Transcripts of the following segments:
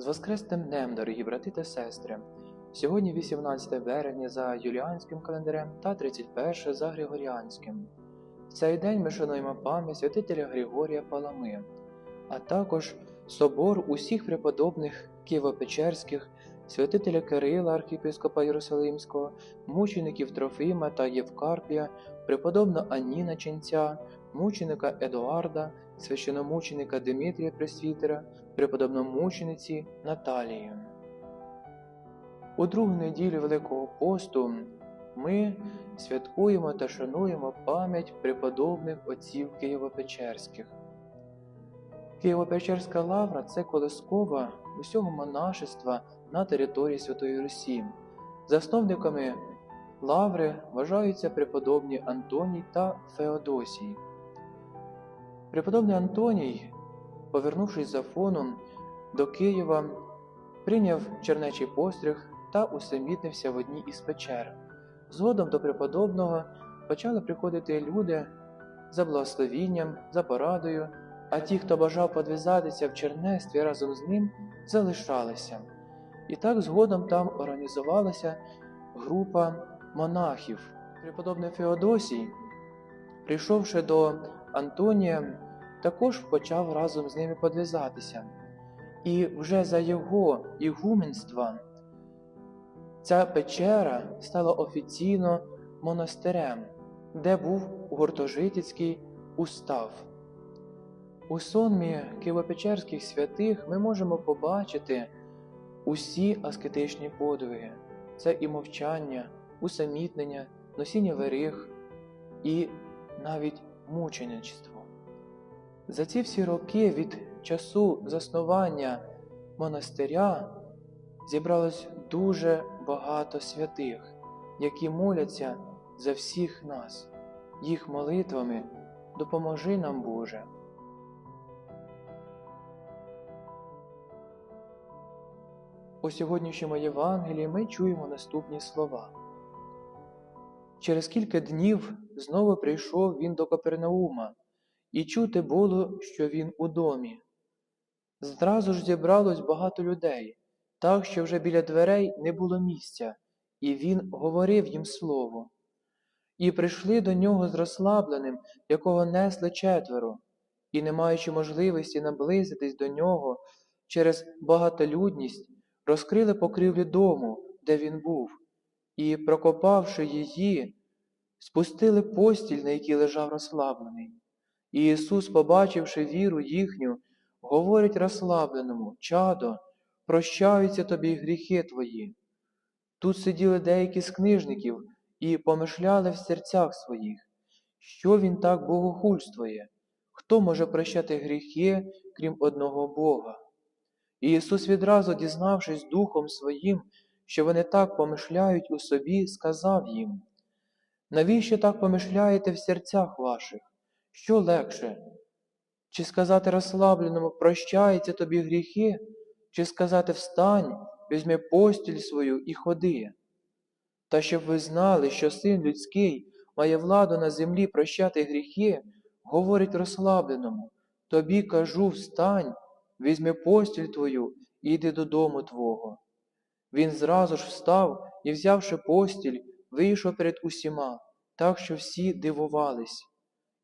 З Воскресним днем, дорогі брати та сестри! Сьогодні 18 березня за юліанським календарем та 31 за Григоріанським. В цей день ми шануємо пам'ять святителя Григорія Палами, а також собор усіх преподобних Києво-Печерських, святителя Кирила, архієпископа Єрусалимського, мучеників Трофима та Євкарпія, преподобного Аніна Ченця, мученика Едуарда, священомученика Димитрія Пресвітера, преподобномучениці Наталії. У другу неділю Великого посту ми святкуємо та шануємо пам'ять преподобних отців Києво-Печерських. Києво-Печерська лавра це колискова усього монашества на території Святої Русі. Засновниками лаври вважаються преподобні Антоній та Феодосій. Преподобний Антоній, повернувшись за фоном до Києва, прийняв чернечий постриг та усамітнився в одній із печер. Згодом до преподобного почали приходити люди за благословінням, за порадою, а ті, хто бажав подвізатися в чернестві разом з ним, залишалися. І так згодом там організувалася група монахів. Преподобний Феодосій, прийшовши до Антонія, також почав разом з ними подвізатися. І вже за його ігуменства ця печера стала офіційно монастирем, де був гуртожитицький устав. У сонмі Києво-Печерських святих ми можемо побачити усі аскетичні подвиги. Це і мовчання, усамітнення, носіння вериг і навіть мученичество. За ці всі роки від часу заснування монастиря зібралось дуже багато святих, які моляться за всіх нас, їх молитвами допоможи нам, Боже. У сьогоднішньому Євангелії ми чуємо наступні слова. Через кілька днів знову прийшов він до Капернаума, і чути було, що він у домі. Зразу ж зібралось багато людей, так що вже біля дверей не було місця, і він говорив їм слово. І прийшли до нього з розслабленим, якого несли четверо, і, не маючи можливості наблизитись до нього через багатолюдність, розкрили покрівлю дому, де він був, і, прокопавши її, спустили постіль, на якій лежав розслаблений. І Ісус, побачивши віру їхню, говорить розслабленому, чадо, прощаються тобі гріхи твої. Тут сиділи деякі з книжників і помишляли в серцях своїх, що він так богохульствує, хто може прощати гріхи, крім одного Бога. І Ісус, відразу дізнавшись Духом Своїм, що вони так помишляють у собі, сказав їм, навіщо так помишляєте в серцях ваших? Що легше? Чи сказати розслабленому прощаються тобі гріхи, чи сказати встань, візьми постіль свою і ходи? Та щоб ви знали, що син людський має владу на землі прощати гріхи, говорить розслабленому, тобі кажу встань, візьми постіль твою і йди додому твого. Він зразу ж встав і, взявши постіль, вийшов перед усіма, так що всі дивувались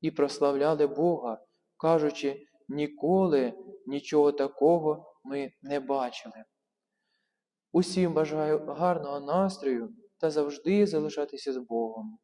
і прославляли Бога, кажучи, ніколи нічого такого ми не бачили. Усім бажаю гарного настрою та завжди залишатися з Богом.